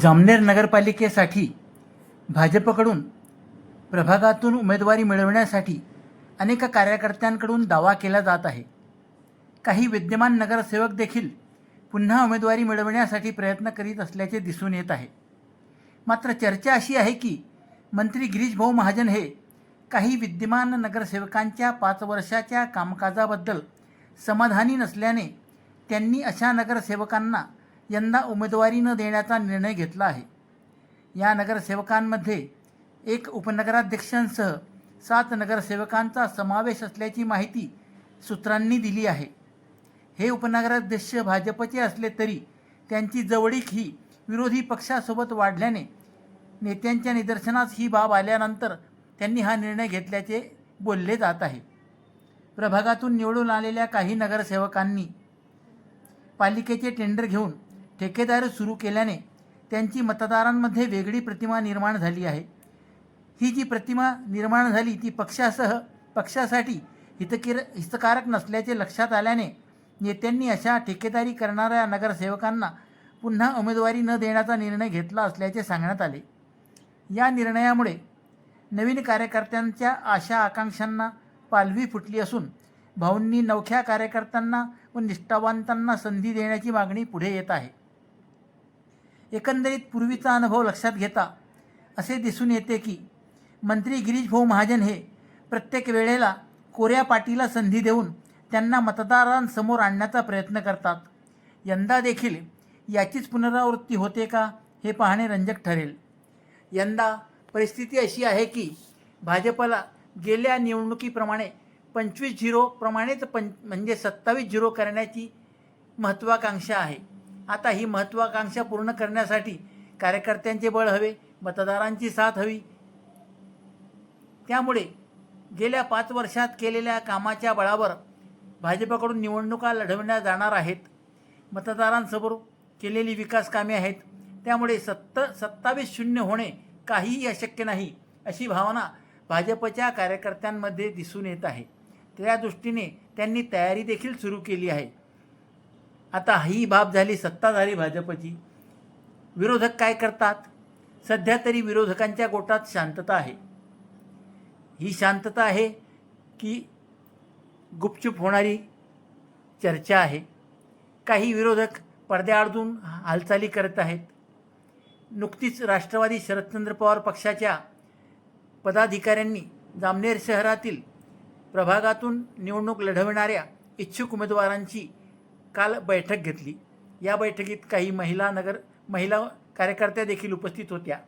जामनेर नगरपालिकेसाठी भाजपकडून प्रभागातून उमेदवारी मिळवण्यासाठी अनेक कार्यकर्त्यांकडून दावा केला जात आहे. काही विद्यमान नगरसेवक देखील पुन्हा उमेदवारी मिळवण्यासाठी प्रयत्न करीत असल्याचे दिसून येत आहे. मात्र चर्चा अशी आहे की मंत्री गिरीशभाऊ महाजन हे काही विद्यमान नगरसेवकांच्या पाच वर्षाच्या कामकाजाबद्दल समाधानी नसल्याने त्यांनी अशा नगरसेवकांना यंदा उमेदवारी न देण्याचा निर्णय घेतला आहे. या नगरसेवकांमध्ये एक उपनगराध्यक्षांसह सात नगरसेवकांचा समावेश असल्याची माहिती सूत्रांनी दिली आहे. हे उपनगराध्यक्ष भाजपचे असले तरी त्यांची जवळीक ही विरोधी पक्षासोबत वाढल्याने नेत्यांच्या निदर्शनास ही बाब आल्यानंतर त्यांनी हा निर्णय घेतल्याचे बोलले जात आहे. प्रभागातून निवडून आलेल्या काही नगरसेवकांनी पालिकेचे टेंडर घेऊन ठेकेदारी सुरू केल्याने त्यांची मतदारांमध्ये वेगळी प्रतिमा निर्माण झाली आहे. ही जी प्रतिमा निर्माण झाली ती पक्षासह पक्षासाठी हितकीर हितकारक नसल्याचे लक्षात आल्याने नेत्यांनी अशा ठेकेदारी करणाऱ्या नगरसेवकांना पुन्हा उमेदवारी न देण्याचा निर्णय घेतला असल्याचे सांगण्यात आले. या निर्णयामुळे नवीन कार्यकर्त्यांच्या आशा आकांक्षांना पालवी फुटली असून भाऊंनी नवख्या कार्यकर्त्यांना व निष्ठावंतांना संधी देण्याची मागणी पुढे येत आहे. एकंदरीत पूर्वीचा अनुभव लक्षात घेता असे दिसून येते की मंत्री गिरीश भाऊ महाजन हे प्रत्येक वेळेला कोऱ्या पाटीला संधी देऊन त्यांना मतदारांसमोर आणण्याचा प्रयत्न करतात. यंदा देखील याचीच पुनरावृत्ती होते का हे पाहणे रंजक ठरेल. यंदा परिस्थिती अशी आहे की भाजपला गेल्या निवडणुकीप्रमाणे पंचवीस झिरोप्रमाणेच पं म्हणजे सत्तावीस झिरो करण्याची महत्त्वाकांक्षा आहे. आता ही महत्त्वाकांक्षा पूर्ण करण्यासाठी कार्यकर्त्यांचे बळ हवे मतदारांची साथ हवी. त्यामुळे गेल्या पाच वर्षात केलेल्या कामाच्या बळावर भाजपाकडून निवडणुका लढवल्या जाणार आहेत. मतदारांसमोर केलेली विकास कामे आहेत. त्यामुळे सत्त सत्तावीस शून्य होणे काहीही अशक्य नाही अशी भावना भाजपच्या कार्यकर्त्यांमध्ये दिसून येत आहे. त्या दृष्टीने त्यांनी तयारी देखील सुरू केली आहे. आता ही बाब झाली सत्ताधारी भाजपची. विरोधक काय करतात? सध्या तरी विरोधकांच्या गोटात शांतता आहे. ही शांतता आहे की गुपचूप होणारी चर्चा आहे. काही विरोधक पडद्याआडून हालचाली करत आहेत. नुकतीच राष्ट्रवादी शरदचंद्र पवार पक्षाच्या पदाधिकाऱ्यांनी जामनेर शहरातील प्रभागातून निवडणूक लढविणाऱ्या इच्छुक उमेदवारांची काल बैठक घेतली. या बैठकीत काही महिला नगर महिला कार्यकर्त्या देखील उपस्थित होत्या.